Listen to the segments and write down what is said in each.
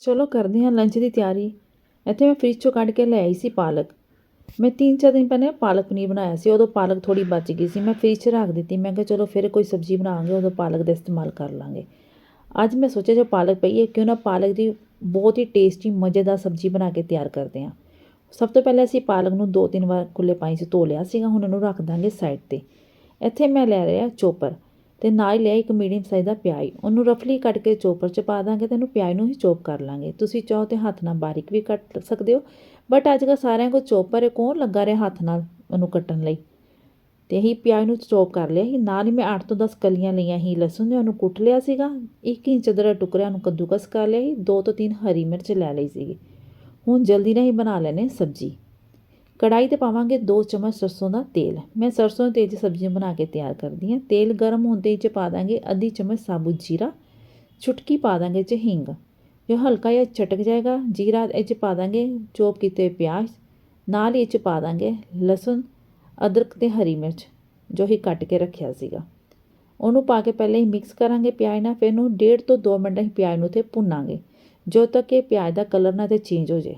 ਚਲੋ ਕਰਦੇ ਹਾਂ ਲੰਚ ਦੀ ਤਿਆਰੀ। ਇੱਥੇ ਮੈਂ ਫ੍ਰਿਜ ਚੋਂ ਕੱਢ ਕੇ ਲੈ ਆਈ ਸੀ ਪਾਲਕ। ਮੈਂ ਤਿੰਨ ਚਾਰ ਦਿਨ ਪਹਿਲਾਂ ਪਾਲਕ ਪਨੀਰ ਬਣਾਇਆ ਸੀ, ਉਦੋਂ ਪਾਲਕ ਥੋੜੀ ਬਚ ਗਈ ਸੀ। ਮੈਂ ਫ੍ਰਿਜ 'ਚ ਰੱਖ ਦਿੱਤੀ। ਮੈਂ ਕਿਹਾ ਚਲੋ ਫਿਰ ਕੋਈ ਸਬਜ਼ੀ ਬਣਾਵਾਂਗੇ, ਉਦੋਂ ਪਾਲਕ ਦਾ ਇਸਤੇਮਾਲ ਕਰ ਲਾਂਗੇ। ਅੱਜ ਮੈਂ ਸੋਚਿਆ ਜੋ ਪਾਲਕ ਪਈ ਹੈ, ਕਿਉਂ ਨਾ ਪਾਲਕ ਦੀ ਬਹੁਤ ਹੀ ਟੇਸਟੀ ਮਜ਼ੇਦਾਰ ਸਬਜ਼ੀ ਬਣਾ ਕੇ ਤਿਆਰ ਕਰਦੇ ਹਾਂ। ਸਭ ਤੋਂ ਪਹਿਲਾਂ ਅਸੀਂ ਪਾਲਕ ਨੂੰ ਦੋ ਤਿੰਨ ਵਾਰ ਖੁੱਲੇ ਪਾਣੀ 'ਚ ਧੋ ਲਿਆ ਸੀਗਾ। ਹੁਣ ਇਹਨੂੰ ਰੱਖ ਦਾਂਗੇ ਸਾਈਡ ਤੇ। ਇੱਥੇ ਮੈਂ ਲੈ ਰਿਹਾ ਚੋਪਰ। ਤੇ ਨਾਲ ਹੀ ਲਿਆ ਇੱਕ ਮੀਡੀਅਮ ਸਾਈਜ਼ ਦਾ ਪਿਆਜ਼। ਉਹਨੂੰ ਰਫਲੀ ਕੱਟ ਕੇ ਚੋਪਰ 'ਚ ਪਾ ਦਾਂਗੇ ਤੇ ਉਹਨੂੰ ਪਿਆਜ਼ ਨੂੰ ਹੀ ਚੋਪ ਕਰ ਲਾਂਗੇ। ਤੁਸੀਂ ਚਾਹੋ ਤੇ ਹੱਥ ਨਾਲ ਬਾਰੀਕ ਵੀ ਕੱਟ ਸਕਦੇ ਹੋ ਬਟ ਅੱਜ ਕੱਲ੍ਹ ਸਾਰਿਆਂ ਕੋਲ ਚੋਪਰ ਹੈ ਕੌਣ ਲੱਗਾ ਰਿਹਾ ਹੱਥ ਨਾਲ ਉਹਨੂੰ ਕੱਟਣ ਲਈ? ਤੇ ਅਸੀਂ ਪਿਆਜ਼ ਨੂੰ ਚੋਪ ਕਰ ਲਿਆ ਸੀ। ਨਾਲ ਹੀ ਮੈਂ 8 ਤੋਂ 10 ਕਲੀਆਂ ਲਈਆਂ ਹੀ ਲਸਣ ਦੇ ਉਹਨੂੰ ਕੁੱਟ ਲਿਆ ਸੀਗਾ। 1 ਇੰਚ ਦਾ ਟੁਕੜਾ ਨੂੰ ਕੱਦੂਕਸ ਕਰ ਲਿਆ ਸੀ। 2 ਤੋਂ 3 ਹਰੀ ਮਿਰਚ ਲੈ ਲਈ ਸੀਗੀ। ਹੁਣ ਜਲਦੀ ਨਾਲ ਹੀ ਬਣਾ ਲੈਣੇ ਸਬਜ਼ੀ। ਕੜਾਈ ਤੇ ਪਾਵਾਂਗੇ 2 ਚਮਚ ਸਰਸੋਂ ਦਾ ਤੇਲ। ਮੈਂ ਸਰਸੋਂ ਦੇ ਤੇਲ 'ਚ ਸਬਜ਼ੀਆਂ ਬਣਾ ਕੇ ਤਿਆਰ ਕਰਦੀ ਹਾਂ। ਤੇਲ ਗਰਮ ਹੁੰਦੇ 'ਚ ਪਾ ਦਾਂਗੇ ਅੱਧੀ ਚਮਚ ਸਾਬੁਤ ਜੀਰਾ ਚੁਟਕੀ ਪਾ ਦਾਂਗੇ 'ਚ ਹਿੰਗ। ਜੋ ਹਲਕਾ ਜਿਹਾ ਚਟਕ ਜਾਏਗਾ, ਜੀਰਾ ਇਹ 'ਚ ਪਾ ਦਾਂਗੇ, ਚੋਪ ਕੀਤੇ ਪਿਆਜ਼, ਨਾਲ ਹੀ ਇਹ 'ਚ ਪਾ ਦਾਂਗੇ ਲਸਣ, ਅਦਰਕ ਤੇ ਹਰੀ ਮਿਰਚ, ਜੋ ਹੀ ਕੱਟ ਕੇ ਰੱਖਿਆ ਸੀਗਾ। ਉਹਨੂੰ ਪਾ ਕੇ ਪਹਿਲਾਂ ਹੀ ਮਿਕਸ ਕਰਾਂਗੇ ਪਿਆਜ਼ ਨਾਲ, ਫਿਰ ਉਹਨੂੰ 1.5 ਤੋਂ 2 ਮਿੰਟ ਅਸੀਂ ਪਿਆਜ਼ ਨੂੰ ਤੇ ਭੁੰਨਾਂਗੇ। ਜਦੋਂ ਤੱਕ ਕਿ ਪਿਆਜ਼ ਦਾ ਕਲਰ ਨਾ ਤੇ ਚੇਂਜ ਹੋ ਜਾਏ।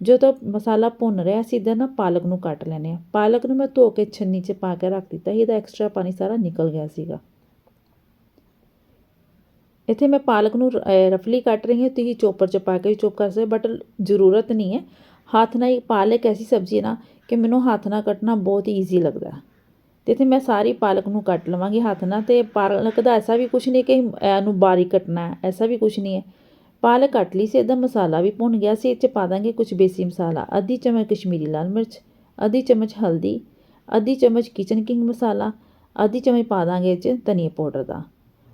ਜਦੋਂ ਮਸਾਲਾ ਭੁੰਨ ਰਿਹਾ ਸੀ ਇੱਧਰ ਨਾ ਪਾਲਕ ਨੂੰ ਕੱਟ ਲੈਂਦੇ ਹਾਂ। ਪਾਲਕ ਨੂੰ ਮੈਂ ਧੋ ਕੇ ਛੰਨੀ 'ਚ ਪਾ ਕੇ ਰੱਖ ਦਿੱਤਾ ਸੀ, ਇਹਦਾ ਐਕਸਟਰਾ ਪਾਣੀ ਸਾਰਾ ਨਿਕਲ ਗਿਆ ਸੀਗਾ। ਇੱਥੇ ਮੈਂ ਪਾਲਕ ਨੂੰ ਰਫਲੀ ਕੱਟ ਰਹੀ ਹਾਂ, ਤੁਸੀਂ ਚੋਪਰ 'ਚ ਪਾ ਕੇ ਵੀ ਚੋਪ ਕਰ ਸਕਦੇ ਬਟ ਜ਼ਰੂਰਤ ਨਹੀਂ ਹੈ। ਹੱਥ ਨਾਲ ਹੀ ਪਾਲਕ ਐਸੀ ਸਬਜ਼ੀ ਹੈ ਨਾ ਕਿ ਮੈਨੂੰ ਹੱਥ ਨਾਲ ਕੱਟਣਾ ਬਹੁਤ ਈਜ਼ੀ ਲੱਗਦਾ। ਤੇ ਇੱਥੇ ਮੈਂ ਸਾਰੀ ਪਾਲਕ ਨੂੰ ਕੱਟ ਲਵਾਂਗੀ ਹੱਥ ਨਾਲ ਤੇ ਪਾਲਕ ਦਾ ਐਸਾ ਵੀ ਕੁਝ ਨਹੀਂ ਕਿ ਇਹਨੂੰ ਬਾਰੀਕ ਕੱਟਣਾ ਐਸਾ ਵੀ ਕੁਝ ਨਹੀਂ ਹੈ। ਪਾਲਕ ਕੱਟ ਲਈ ਸੀ ਇਹਦਾ ਮਸਾਲਾ ਵੀ ਭੁੰਨ ਗਿਆ ਸੀ, ਇਹ 'ਚ ਪਾ ਦਾਂਗੇ ਕੁਝ ਬੇਸੀ ਮਸਾਲਾ, ਅੱਧੀ ਚਮਚ ਕਸ਼ਮੀਰੀ ਲਾਲ ਮਿਰਚ, ਅੱਧੀ ਚਮਚ ਹਲਦੀ, ਅੱਧੀ ਚਮਚ ਕਿਚਨ ਕਿੰਗ ਮਸਾਲਾ, ਅੱਧੀ ਚਮਚ ਪਾ ਦਾਂਗੇ ਇਹ 'ਚ ਧਨੀਆ ਪਾਊਡਰ ਦਾ।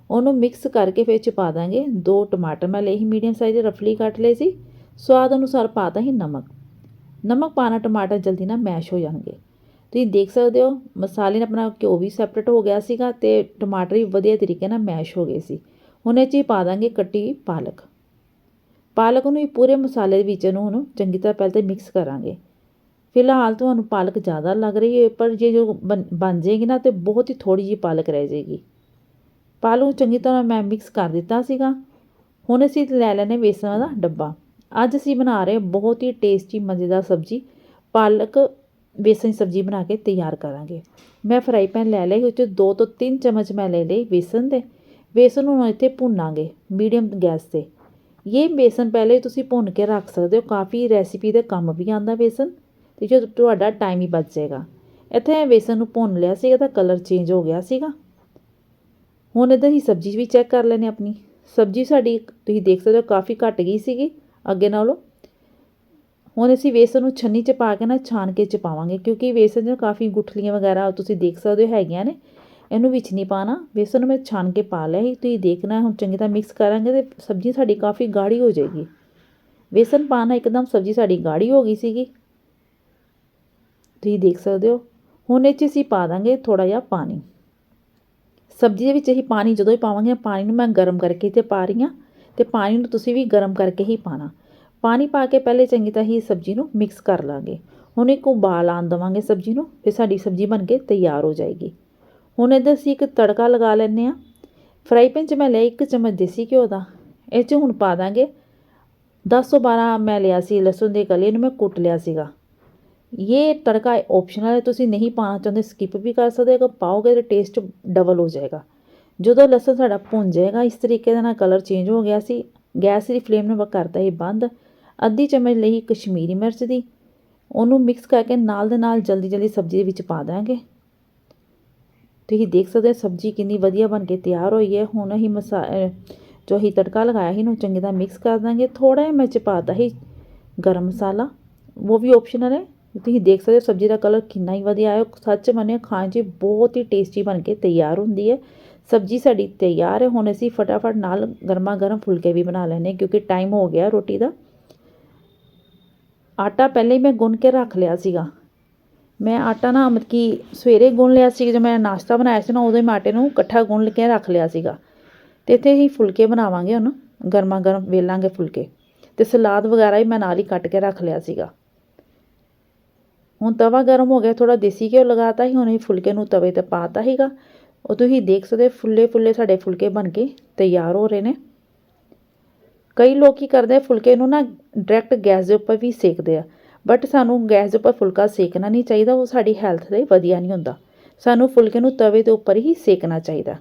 ਉਹਨੂੰ ਮਿਕਸ ਕਰਕੇ ਫਿਰ 'ਚ ਪਾ ਦਾਂਗੇ ਦੋ ਟਮਾਟਰ, ਮੈਂ ਲਏ ਹੀ ਮੀਡੀਅਮ ਸਾਈਜ਼ ਦੇ ਰਫਲੀ ਕੱਟ ਲਏ ਸੀ, ਸਵਾਦ ਅਨੁਸਾਰ ਪਾ ਦਾਂ ਹੀ ਨਮਕ। ਨਮਕ ਪਾਣਾ ਟਮਾਟਰ ਜਲਦੀ ਨਾਲ ਮੈਸ਼ ਹੋ ਜਾਣਗੇ। ਤੁਸੀਂ ਦੇਖ ਸਕਦੇ ਹੋ, ਮਸਾਲੇ ਨਾਲ ਆਪਣਾ ਘਿਓ ਵੀ ਸੈਪਰੇਟ ਹੋ ਗਿਆ ਸੀਗਾ ਤੇ ਟਮਾਟਰ ਵੀ ਵਧੀਆ ਤਰੀਕੇ ਨਾਲ ਮੈਸ਼ ਹੋ ਗਏ ਸੀ। ਹੁਣ ਇਹ 'ਚ ਹੀ ਪਾ ਦਾਂਗੇ ਕੱਟੀ ਪਾਲਕ। ਪਾਲਕ ਨੂੰ ਹੀ ਪੂਰੇ ਮਸਾਲੇ ਵਿੱਚ ਨੂੰ ਹੁਣ ਚੰਗੀ ਤਰ੍ਹਾਂ ਪਹਿਲਾਂ ਤਾਂ ਮਿਕਸ ਕਰਾਂਗੇ। ਫਿਲਹਾਲ ਤੁਹਾਨੂੰ ਪਾਲਕ ਜ਼ਿਆਦਾ ਲੱਗ ਰਹੀ ਹੈ, ਪਰ ਜੇ ਜੋ ਬਣ ਜਾਏਗੀ ਨਾ ਤੇ ਬਹੁਤ ਹੀ ਥੋੜੀ ਜਿਹੀ ਪਾਲਕ ਰਹਿ ਜਾਏਗੀ। ਪਾਲਕ ਨੂੰ ਚੰਗੀ ਤਰ੍ਹਾਂ ਮੈਂ ਮਿਕਸ ਕਰ ਦਿੱਤਾ ਸੀਗਾ। ਹੁਣ ਅਸੀਂ ਲੈ ਲੈਣੇ ਵੇਸਣ ਦਾ ਡੱਬਾ। ਅੱਜ ਅਸੀਂ ਬਣਾ ਰਹੇ ਬਹੁਤ ਹੀ ਟੇਸਟੀ ਮਜ਼ੇਦਾਰ ਸਬਜ਼ੀ। ਪਾਲਕ ਵੇਸਣ ਸਬਜ਼ੀ ਬਣਾ ਕੇ ਤਿਆਰ ਕਰਾਂਗੇ। ਮੈਂ ਫਰਾਈ ਪੈਨ ਲੈ ਲਈ ਉਹ 'ਚ 2 ਤੋਂ 3 ਚਮਚ ਮੈਂ ਲੈ ਲਈ ਵੇਸਣ ਦੇ। ਵੇਸਣ ਨੂੰ ਇੱਥੇ ਭੁੰਨਾਂਗੇ ਮੀਡੀਅਮ ਗੈਸ ਤੇ। ਇਹ ਬੇਸਨ ਪਹਿਲੇ ਤੁਸੀਂ ਭੁੰਨ ਕੇ ਰੱਖ ਸਕਦੇ ਹੋ। ਕਾਫੀ ਰੈਸਿਪੀ ਦੇ ਕੰਮ ਵੀ ਆਉਂਦਾ ਬੇਸਨ ਤੇ ਜੋ ਤੁਹਾਡਾ ਟਾਈਮ ਹੀ ਬਚ ਜਾਏਗਾ। ਇੱਥੇ ਬੇਸਨ ਨੂੰ ਭੁੰਨ ਲਿਆ ਸੀਗਾ ਤਾਂ ਕਲਰ ਚੇਂਜ ਹੋ ਗਿਆ ਸੀਗਾ। ਹੁਣ ਇਧਰ ਹੀ ਸਬਜ਼ੀ ਵੀ ਚੈੱਕ ਕਰ ਲੈਣੇ ਆਪਣੀ। ਸਬਜ਼ੀ ਸਾਡੀ ਤੁਸੀਂ ਦੇਖ ਸਕਦੇ ਹੋ ਕਾਫੀ ਘਟ ਗਈ ਸੀਗੀ ਅੱਗੇ ਨਾਲੋਂ। ਹੁਣ ਅਸੀਂ ਵੇਸਣ ਨੂੰ ਛੰਨੀ 'ਚ ਪਾ ਕੇ ਨਾ ਛਾਣ ਕੇ ਚ ਪਾਵਾਂਗੇ ਕਿਉਂਕਿ ਵੇਸਨ 'ਚ ਕਾਫੀ ਗੁਠਲੀਆਂ ਵਗੈਰਾ ਤੁਸੀਂ ਦੇਖ ਸਕਦੇ ਹੋ ਹੈਗੀਆਂ ਨੇ। ਇਹਨੂੰ ਵਿੱਚ ਨਹੀਂ ਪਾਣਾ। ਬੇਸਨ ਨੂੰ ਮੈਂ ਛਾਣ ਕੇ ਪਾ ਲਿਆ ਸੀ। ਤੁਸੀਂ ਦੇਖਣਾ, ਹੁਣ ਚੰਗੀ ਤਰ੍ਹਾਂ ਮਿਕਸ ਕਰਾਂਗੇ ਤੇ ਸਬਜ਼ੀ ਸਾਡੀ ਕਾਫੀ ਗਾੜੀ ਹੋ ਜਾਏਗੀ। ਬੇਸਨ ਪਾਣਾ ਇੱਕਦਮ ਸਬਜ਼ੀ ਸਾਡੀ ਗਾੜੀ ਹੋ ਗਈ ਸੀਗੀ। ਤੁਸੀਂ ਦੇਖ ਸਕਦੇ ਹੋ। ਹੁਣ ਇਹ 'ਚ ਅਸੀਂ ਪਾ ਦਾਂਗੇ ਥੋੜਾ ਜਿਹਾ ਪਾਣੀ। ਸਬਜ਼ੀ ਦੇ ਵਿੱਚ ਅਸੀਂ ਪਾਣੀ ਜਦੋਂ ਹੀ ਪਾਵਾਂਗੇ, ਪਾਣੀ ਨੂੰ ਮੈਂ ਗਰਮ ਕਰਕੇ ਤੇ ਪਾ ਰਹੀ ਹਾਂ ਤੇ ਪਾਣੀ ਨੂੰ ਤੁਸੀਂ ਵੀ ਗਰਮ ਕਰਕੇ ਹੀ ਪਾਣਾ। ਪਾਣੀ ਪਾ ਕੇ ਪਹਿਲੇ ਚੰਗੀ ਤਰ੍ਹਾਂ ਹੀ ਸਬਜ਼ੀ ਨੂੰ ਮਿਕਸ ਕਰ ਲਾਂਗੇ। ਹੁਣ ਇੱਕ ਉਬਾਲ ਆਣ ਦਵਾਂਗੇ ਸਬਜ਼ੀ ਨੂੰ, ਫਿਰ ਸਾਡੀ ਸਬਜ਼ੀ ਬਣ ਕੇ ਤਿਆਰ ਹੋ ਜਾਏਗੀ। ਹੁਣ ਇਹਦੇ ਅਸੀਂ ਇੱਕ ਤੜਕਾ ਲਗਾ ਲੈਂਦੇ ਆ ਫਰਾਈ ਪੈਨ 'ਚ ਮੈਂ ਲਿਆ ਇੱਕ ਚਮਚ ਦੇਸੀ ਘਿਓ ਦਾ। ਇਹ 'ਚ ਹੁਣ ਪਾ ਦਾਂਗੇ। 10 ਤੋਂ 12 ਮੈਂ ਲਿਆ ਸੀ ਲਸਣ ਦੇ ਕਲੇ ਨੂੰ ਮੈਂ ਕੁੱਟ ਲਿਆ ਸੀਗਾ। ਇਹ ਤੜਕਾ ਆਪਸ਼ਨਲ ਹੈ, ਤੁਸੀਂ ਨਹੀਂ ਪਾਣਾ ਚਾਹੁੰਦੇ ਸਕਿਪ ਵੀ ਕਰ ਸਕਦੇ ਹੋ। ਅਗਰ ਪਾਓਗੇ ਤਾਂ ਟੇਸਟ ਡਬਲ ਹੋ ਜਾਏਗਾ। ਜਦੋਂ ਲਸਣ ਸਾਡਾ ਭੁੰਨ ਜਾਏਗਾ, ਇਸ ਤਰੀਕੇ ਦੇ ਨਾਲ ਕਲਰ ਚੇਂਜ ਹੋ ਗਿਆ ਸੀ। ਗੈਸ ਦੀ ਫਲੇਮ ਨੂੰ ਕਰਤਾ ਇਹ ਬੰਦ। ਅੱਧੀ ਚਮਚ ਲਈ ਕਸ਼ਮੀਰੀ ਮਿਰਚ ਦੀ। ਉਹਨੂੰ ਮਿਕਸ ਕਰਕੇ ਨਾਲ ਦੇ ਨਾਲ ਜਲਦੀ ਜਲਦੀ ਸਬਜ਼ੀ ਦੇ ਵਿੱਚ ਪਾ ਦਾਂਗੇ। ਤੁਸੀਂ ਦੇਖ ਸਕਦੇ ਹੋ ਸਬਜ਼ੀ ਕਿੰਨੀ ਵਧੀਆ ਬਣ ਕੇ ਤਿਆਰ ਹੋਈ ਹੈ ਹੁਣ ਅਸੀਂ ਮਸਾ ਜੋ ਅਸੀਂ ਤੜਕਾ ਲਗਾਇਆ ਸੀ ਇਹਨੂੰ ਚੰਗੀ ਤਰ੍ਹਾਂ ਮਿਕਸ ਕਰ ਦਾਂਗੇ ਥੋੜਾ ਜਿਹਾ ਮੈਂ ਚ ਪਾਤਾ ਸੀ ਗਰਮ ਮਸਾਲਾ ਉਹ ਵੀ ਆਪਸ਼ਨਲ ਹੈ ਤੁਸੀਂ ਦੇਖ ਸਕਦੇ ਹੋ ਸਬਜ਼ੀ ਦਾ ਕਲਰ ਕਿੰਨਾ ਹੀ ਵਧੀਆ ਆਇਆ ਸੱਚ ਮੰਨੇ ਖਾਣ 'ਚ ਬਹੁਤ ਹੀ ਟੇਸਟੀ ਬਣ ਕੇ ਤਿਆਰ ਹੁੰਦੀ ਹੈ ਸਬਜ਼ੀ ਸਾਡੀ ਤਿਆਰ ਹੈ ਹੁਣ ਅਸੀਂ ਫਟਾਫਟ ਨਾਲ ਗਰਮਾ ਗਰਮ ਫੁਲਕੇ ਵੀ ਬਣਾ ਲੈਣੇ ਕਿਉਂਕਿ ਟਾਈਮ ਹੋ ਗਿਆ ਰੋਟੀ ਦਾ ਆਟਾ ਪਹਿਲੇ ਹੀ ਮੈਂ ਗੁੰਨ ਕੇ ਰੱਖ ਲਿਆ ਸੀਗਾ ਮੈਂ ਆਟਾ ਨਾ ਮਤਲਬ ਕਿ ਸਵੇਰੇ ਗੁੰਨ ਲਿਆ ਸੀ ਜਦੋਂ ਮੈਂ ਨਾਸ਼ਤਾ ਬਣਾਇਆ ਸੀ ਨਾ, ਉਦੋਂ ਮੈਂ ਆਟੇ ਨੂੰ ਇਕੱਠਾ ਗੁੰਨ ਕੇ ਰੱਖ ਲਿਆ ਸੀਗਾ। ਤੇ ਇੱਥੇ ਹੀ ਫੁਲਕੇ ਬਣਾਵਾਂਗੇ ਹੁਣ ਗਰਮਾ ਗਰਮ ਵੇਲਾਂਗੇ ਫੁਲਕੇ। ਤੇ ਸਲਾਦ ਵਗੈਰਾ ਵੀ ਮੈਂ ਨਾਲ ਹੀ ਕੱਟ ਕੇ ਰੱਖ ਲਿਆ ਸੀਗਾ। ਹੁਣ ਤਵਾ ਗਰਮ ਹੋ ਗਿਆ ਥੋੜਾ ਦੇਸੀ ਘਿਓ ਲਗਾਤਾ ਸੀ, ਹੁਣ ਇਹ ਫੁਲਕੇ ਨੂੰ ਤਵੇ ਤੇ ਪਾਤਾ ਸੀਗਾ। ਉਹ ਤੁਸੀਂ ਦੇਖ ਸਕਦੇ ਫੁੱਲੇ ਫੁੱਲੇ ਸਾਡੇ ਫੁਲਕੇ ਬਣ ਕੇ ਤਿਆਰ ਹੋ ਰਹੇ ਨੇ। ਕਈ ਲੋਕ ਕੀ ਕਰਦੇ ਫੁਲਕੇ ਨੂੰ ਨਾ ਡਾਇਰੈਕਟ ਗੈਸ ਦੇ ਉੱਪਰ ਵੀ ਸੇਕਦੇ ਆ। ਬਟ ਸਾਨੂੰ ਗੈਸ ਦੇ ਉੱਪਰ ਫੁਲਕਾ ਸੇਕਣਾ ਨਹੀਂ ਚਾਹੀਦਾ, ਉਹ ਸਾਡੀ ਹੈਲਥ ਲਈ ਵਧੀਆ ਨਹੀਂ ਹੁੰਦਾ। ਸਾਨੂੰ ਫੁਲਕੇ ਨੂੰ ਤਵੇ ਦੇ ਉੱਪਰ ਹੀ ਸੇਕਣਾ ਚਾਹੀਦਾ।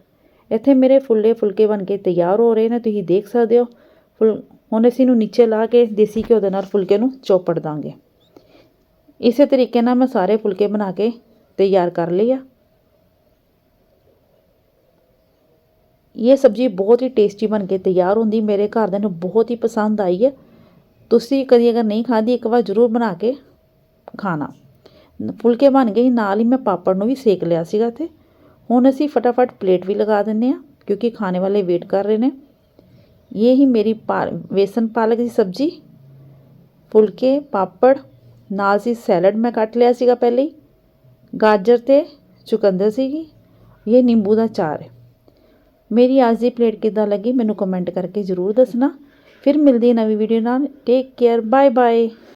ਇੱਥੇ ਮੇਰੇ ਫੁੱਲੇ ਫੁਲਕੇ ਬਣ ਕੇ ਤਿਆਰ ਹੋ ਰਹੇ ਨੇ, ਤੁਸੀਂ ਦੇਖ ਸਕਦੇ ਹੋ। ਫੁਲ, ਹੁਣ ਅਸੀਂ ਨੂੰ ਨੀਚੇ ਲਾ ਕੇ ਦੇਸੀ ਘਿਓ ਦੇ ਨਾਲ ਫੁਲਕੇ ਨੂੰ ਚੋਪੜ ਦਾਂਗੇ। ਇਸੇ ਤਰੀਕੇ ਨਾਲ ਮੈਂ ਸਾਰੇ ਫੁਲਕੇ ਬਣਾ ਕੇ ਤਿਆਰ ਕਰ ਲਏ ਆ। ਇਹ ਸਬਜ਼ੀ ਬਹੁਤ ਹੀ ਟੇਸਟੀ ਬਣ ਕੇ ਤਿਆਰ ਹੁੰਦੀ, ਮੇਰੇ ਘਰਦਿਆਂ ਨੂੰ ਬਹੁਤ ਹੀ ਪਸੰਦ ਆਈ ਹੈ। ਤੁਸੀਂ ਕਦੀ ਅਗਰ ਨਹੀਂ ਖਾਧੀ, ਇੱਕ ਵਾਰ ਜ਼ਰੂਰ ਬਣਾ ਕੇ ਖਾਣਾ। ਫੁਲਕੇ ਬਣ ਗਏ, ਨਾਲ ਹੀ ਮੈਂ ਪਾਪੜ ਨੂੰ ਵੀ ਸੇਕ ਲਿਆ ਸੀਗਾ ਤੇ ਹੁਣ ਅਸੀਂ ਫਟਾਫਟ ਪਲੇਟ ਵੀ ਲਗਾ ਦਿੰਨੇ ਆ ਕਿਉਂਕਿ ਖਾਣੇ ਵਾਲੇ ਵੇਟ ਕਰ ਰਹੇ ਨੇ। ਇਹ ਹੀ ਮੇਰੀ ਪਾ ਵੇਸਨ ਪਾਲਕ ਦੀ ਸਬਜ਼ੀ। ਫੁਲਕੇ, ਪਾਪੜ, ਨਾਲ ਸੀ ਸੈਲਡ ਮੈਂ ਕੱਟ ਲਿਆ ਸੀਗਾ ਪਹਿਲੇ ਹੀ। ਗਾਜਰ ਤੇ ਚੁਕੰਦਰ ਸੀਗੀ। ਇਹ ਨਿੰਬੂ ਦਾ ਚਾਰ ਹੈ। ਮੇਰੀ ਅੱਜ ਦੀ ਪਲੇਟ ਕਿੱਦਾਂ ਲੱਗੀ, ਮੈਨੂੰ ਕਮੈਂਟ ਕਰਕੇ ਜ਼ਰੂਰ ਦੱਸਣਾ। ਫਿਰ ਮਿਲਦੀ ਨਵੀਂ ਵੀਡੀਓ ਨਾਲ। Take care bye bye